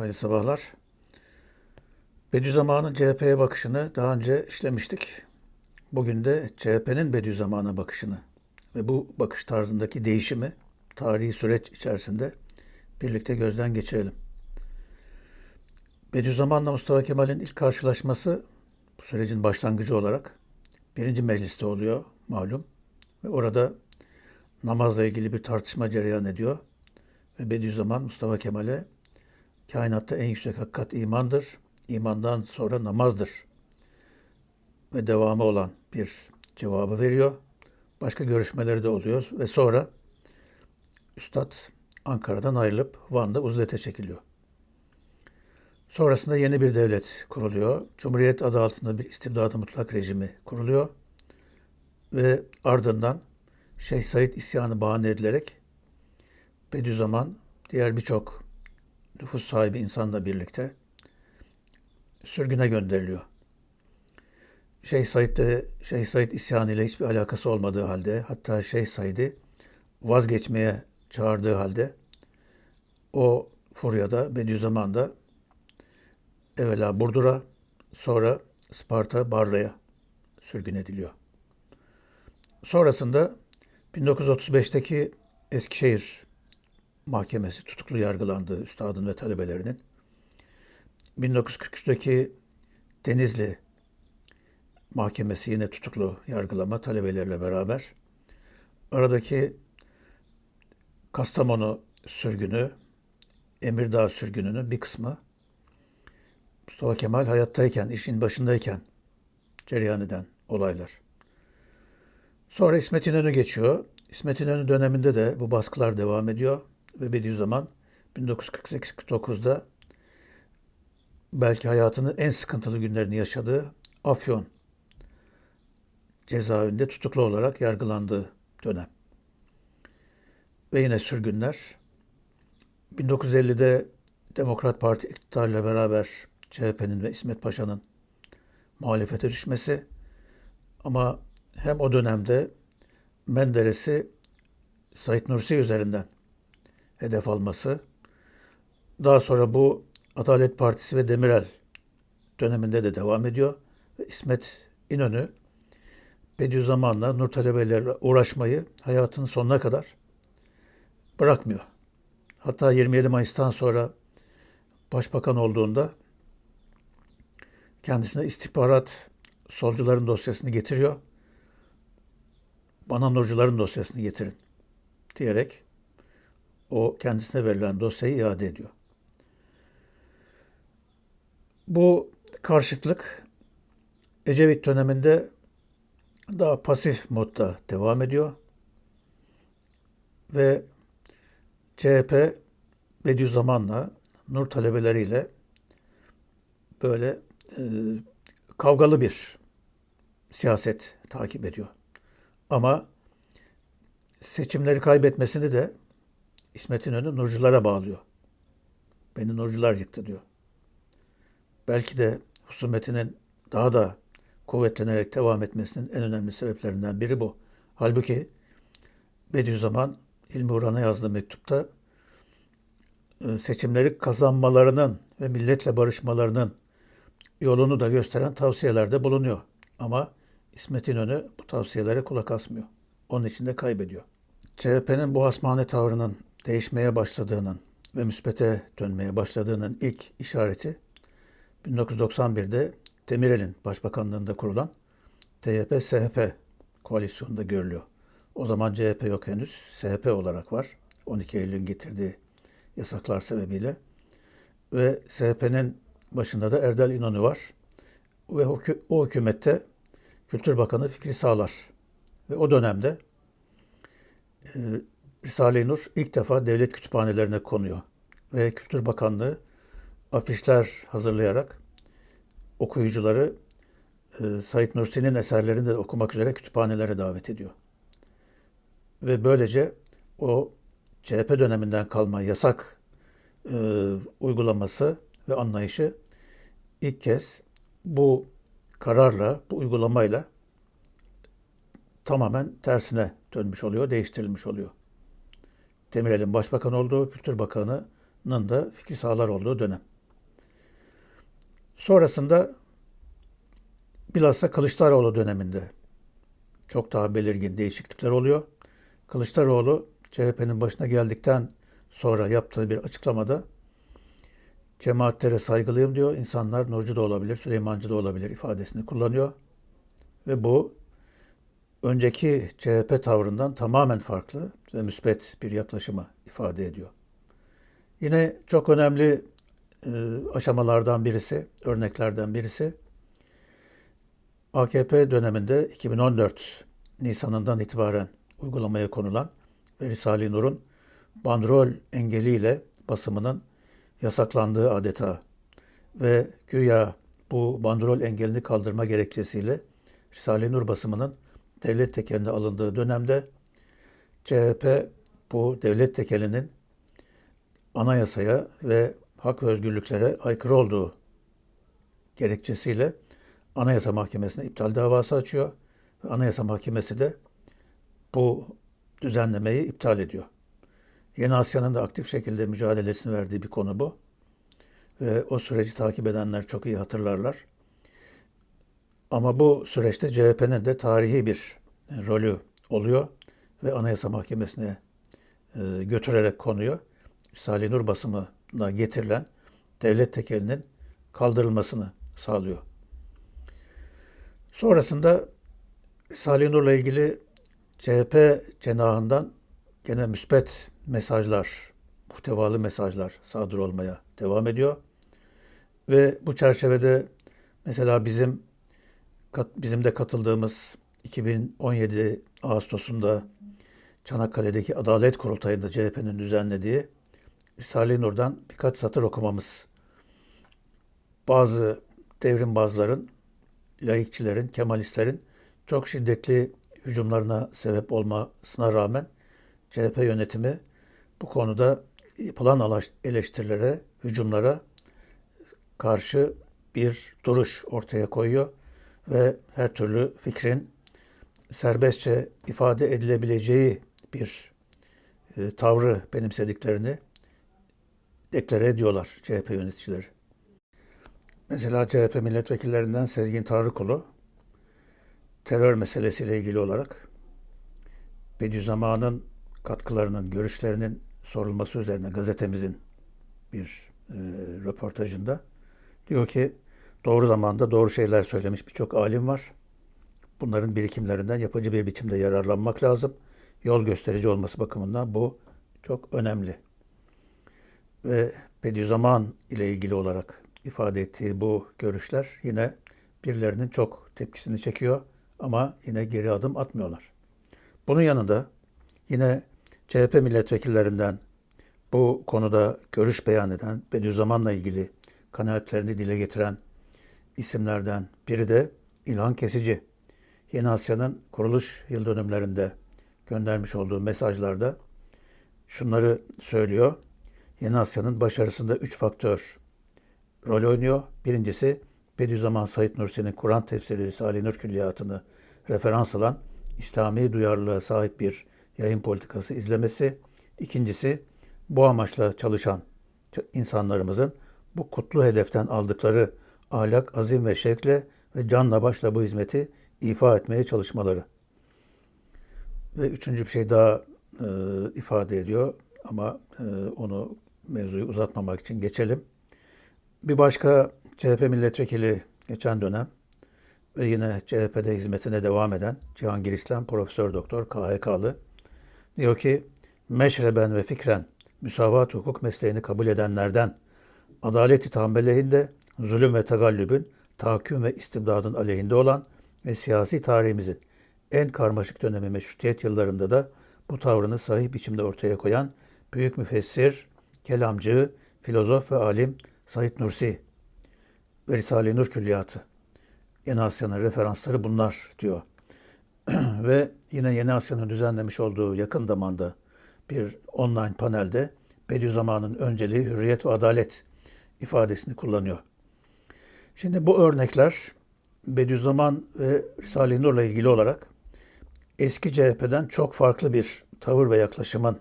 Hayırlı sabahlar. Bediüzzaman'ın CHP'ye bakışını daha önce işlemiştik. Bugün de CHP'nin Bediüzzaman'a bakışını ve bu bakış tarzındaki değişimi tarihi süreç içerisinde birlikte gözden geçirelim. Bediüzzaman'la Mustafa Kemal'in ilk karşılaşması bu sürecin başlangıcı olarak birinci mecliste oluyor malum. Ve orada namazla ilgili bir tartışma cereyan ediyor. Ve Bediüzzaman Mustafa Kemal'e kainatta en yüksek hakikat imandır. İmandan sonra namazdır. Ve devamı olan bir cevabı veriyor. Başka görüşmeleri de oluyor ve sonra Üstad Ankara'dan ayrılıp Van'da uzlete çekiliyor. Sonrasında yeni bir devlet kuruluyor. Cumhuriyet adı altında bir istibdadı mutlak rejimi kuruluyor. Ve ardından Şeyh Said isyanı bahane edilerek Bediüzzaman diğer birçok nüfus sahibi insanla birlikte sürgüne gönderiliyor. Şeyh Said de Şeyh Said isyanı ile hiçbir alakası olmadığı halde hatta Şeyh Said'i vazgeçmeye çağırdığı halde o furyada Bediüzzaman da evvela Burdur'a sonra Sparta Barla'ya sürgün ediliyor. Sonrasında 1935'teki Eskişehir Mahkemesi tutuklu yargılandı üstadın ve talebelerinin. 1943'teki Denizli Mahkemesi yine tutuklu yargılama talebelerle beraber. Aradaki Kastamonu sürgünü, Emirdağ sürgününün bir kısmı Mustafa Kemal hayattayken, işin başındayken cereyan eden olaylar. Sonra İsmet İnönü geçiyor. İsmet İnönü döneminde de bu baskılar devam ediyor ve Bediüzzaman 1948-49'da belki hayatının en sıkıntılı günlerini yaşadığı Afyon cezaevinde tutuklu olarak yargılandığı dönem. Ve yine sürgünler. 1950'de Demokrat Parti iktidarıyla beraber CHP'nin ve İsmet Paşa'nın muhalefete düşmesi ama hem o dönemde Menderes'i Said Nursi üzerinden hedef alması, daha sonra bu Adalet Partisi ve Demirel döneminde de devam ediyor. İsmet İnönü Bediüzzaman'la Nur talebelerle uğraşmayı hayatının sonuna kadar bırakmıyor. Hatta 27 Mayıs'tan sonra başbakan olduğunda kendisine istihbarat solcuların dosyasını getiriyor. Bana nurcuların dosyasını getirin diyerek o kendisine verilen dosyayı iade ediyor. Bu karşıtlık Ecevit döneminde daha pasif modda devam ediyor. Ve CHP Bediüzzaman'la Nur talebeleriyle böyle e, kavgalı bir siyaset takip ediyor. Ama seçimleri kaybetmesini de İsmet İnönü Nurculara bağlıyor. Beni Nurcular yıktı diyor. Belki de husumetinin daha da kuvvetlenerek devam etmesinin en önemli sebeplerinden biri bu. Halbuki Bediüzzaman İlmi Uran'a yazdığı mektupta e, seçimleri kazanmalarının ve milletle barışmalarının yolunu da gösteren tavsiyelerde bulunuyor. Ama İsmet İnönü bu tavsiyelere kulak asmıyor. Onun için de kaybediyor. CHP'nin bu hasmane tavrının değişmeye başladığının ve müspete dönmeye başladığının ilk işareti 1991'de Demirel'in başbakanlığında kurulan TYP-SHP koalisyonunda görülüyor. O zaman CHP yok henüz. SHP olarak var. 12 Eylül'ün getirdiği yasaklar sebebiyle. Ve SHP'nin başında da Erdal İnönü var. Ve o, hükümette Kültür Bakanı Fikri Sağlar. Ve o dönemde e, Risale-i Nur ilk defa devlet kütüphanelerine konuyor. Ve Kültür Bakanlığı afişler hazırlayarak okuyucuları e, Said Nursi'nin eserlerini de okumak üzere kütüphanelere davet ediyor. Ve böylece o CHP döneminden kalma yasak e, uygulaması ve anlayışı ilk kez bu kararla, bu uygulamayla tamamen tersine dönmüş oluyor, değiştirilmiş oluyor. Demirel'in başbakan olduğu, Kültür Bakanı'nın da Fikri Sağlar olduğu dönem. Sonrasında bilhassa Kılıçdaroğlu döneminde çok daha belirgin değişiklikler oluyor. Kılıçdaroğlu CHP'nin başına geldikten sonra yaptığı bir açıklamada cemaatlere saygılıyım diyor. İnsanlar Nurcu da olabilir, Süleymancı da olabilir ifadesini kullanıyor. Ve bu önceki CHP tavrından tamamen farklı ve müspet bir yaklaşımı ifade ediyor. Yine çok önemli e, aşamalardan birisi, örneklerden birisi AKP döneminde 2014 Nisan'ından itibaren uygulamaya konulan ve Risale-i Nur'un bandrol engeliyle basımının yasaklandığı adeta ve güya bu bandrol engelini kaldırma gerekçesiyle Risale-i Nur basımının devlet tekeline alındığı dönemde CHP bu devlet tekelinin anayasaya ve hak ve özgürlüklere aykırı olduğu gerekçesiyle Anayasa Mahkemesi'ne iptal davası açıyor. Ve Anayasa Mahkemesi de bu düzenlemeyi iptal ediyor. Yeni Asya'nın da aktif şekilde mücadelesini verdiği bir konu bu. Ve o süreci takip edenler çok iyi hatırlarlar. Ama bu süreçte CHP'nin de tarihi bir rolü oluyor ve Anayasa Mahkemesi'ne e, götürerek konuyor. Salih Nur basımına getirilen devlet tekelinin kaldırılmasını sağlıyor. Sonrasında Salih Nur'la ilgili CHP cenahından gene müspet mesajlar, muhtevalı mesajlar sadır olmaya devam ediyor. Ve bu çerçevede mesela bizim bizim de katıldığımız 2017 Ağustos'unda Çanakkale'deki Adalet Kurultayı'nda CHP'nin düzenlediği Risale-i Nur'dan birkaç satır okumamız. Bazı devrimbazların, laikçilerin, kemalistlerin çok şiddetli hücumlarına sebep olmasına rağmen CHP yönetimi bu konuda yapılan eleştirilere, hücumlara karşı bir duruş ortaya koyuyor ve her türlü fikrin serbestçe ifade edilebileceği bir e, tavrı benimsediklerini deklare ediyorlar CHP yöneticileri. Mesela CHP milletvekillerinden Sezgin Tarıkulu terör meselesiyle ilgili olarak Bediüzzaman'ın katkılarının, görüşlerinin sorulması üzerine gazetemizin bir e, röportajında diyor ki doğru zamanda doğru şeyler söylemiş birçok alim var. Bunların birikimlerinden yapıcı bir biçimde yararlanmak lazım. Yol gösterici olması bakımından bu çok önemli. Ve Bediüzzaman ile ilgili olarak ifade ettiği bu görüşler yine birilerinin çok tepkisini çekiyor ama yine geri adım atmıyorlar. Bunun yanında yine CHP milletvekillerinden bu konuda görüş beyan eden, Bediüzzaman'la ilgili kanaatlerini dile getiren isimlerden biri de İlhan Kesici. Yeni Asya'nın kuruluş yıl dönümlerinde göndermiş olduğu mesajlarda şunları söylüyor. Yeni Asya'nın başarısında üç faktör rol oynuyor. Birincisi Bediüzzaman Said Nursi'nin Kur'an tefsiri Risale-i Nur Külliyatı'nı referans alan İslami duyarlılığa sahip bir yayın politikası izlemesi. İkincisi bu amaçla çalışan insanlarımızın bu kutlu hedeften aldıkları ahlak, azim ve şevkle ve canla başla bu hizmeti ifa etmeye çalışmaları. Ve üçüncü bir şey daha e, ifade ediyor ama e, onu mevzuyu uzatmamak için geçelim. Bir başka CHP milletvekili geçen dönem ve yine CHP'de hizmetine devam eden Cihangir İslam Profesör Doktor KHK'lı diyor ki meşreben ve fikren müsavat hukuk mesleğini kabul edenlerden adalet-i lehinde zulüm ve tegallübün tahakküm ve istibdadın aleyhinde olan ve siyasi tarihimizin en karmaşık dönemi meşrutiyet yıllarında da bu tavrını sahih biçimde ortaya koyan büyük müfessir, kelamcı, filozof ve alim Said Nursi ve Risale-i Nur Külliyatı. Yeni Asya'nın referansları bunlar diyor. ve yine Yeni Asya'nın düzenlemiş olduğu yakın zamanda bir online panelde Bediüzzaman'ın önceliği hürriyet ve adalet ifadesini kullanıyor. Şimdi bu örnekler Bediüzzaman ve Risale-i Nur'la ilgili olarak eski CHP'den çok farklı bir tavır ve yaklaşımın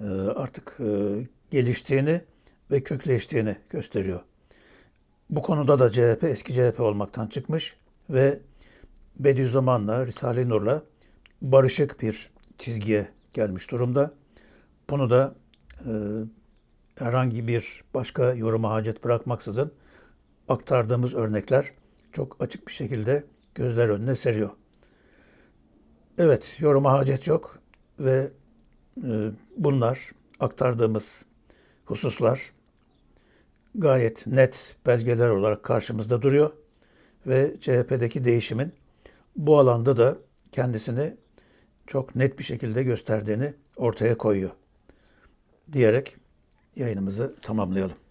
e, artık e, geliştiğini ve kökleştiğini gösteriyor. Bu konuda da CHP eski CHP olmaktan çıkmış ve Bediüzzaman'la, Risale-i Nur'la barışık bir çizgiye gelmiş durumda. Bunu da e, herhangi bir başka yoruma hacet bırakmaksızın aktardığımız örnekler çok açık bir şekilde gözler önüne seriyor. Evet, yoruma hacet yok ve e, bunlar aktardığımız hususlar gayet net belgeler olarak karşımızda duruyor ve CHP'deki değişimin bu alanda da kendisini çok net bir şekilde gösterdiğini ortaya koyuyor. Diyerek yayınımızı tamamlayalım.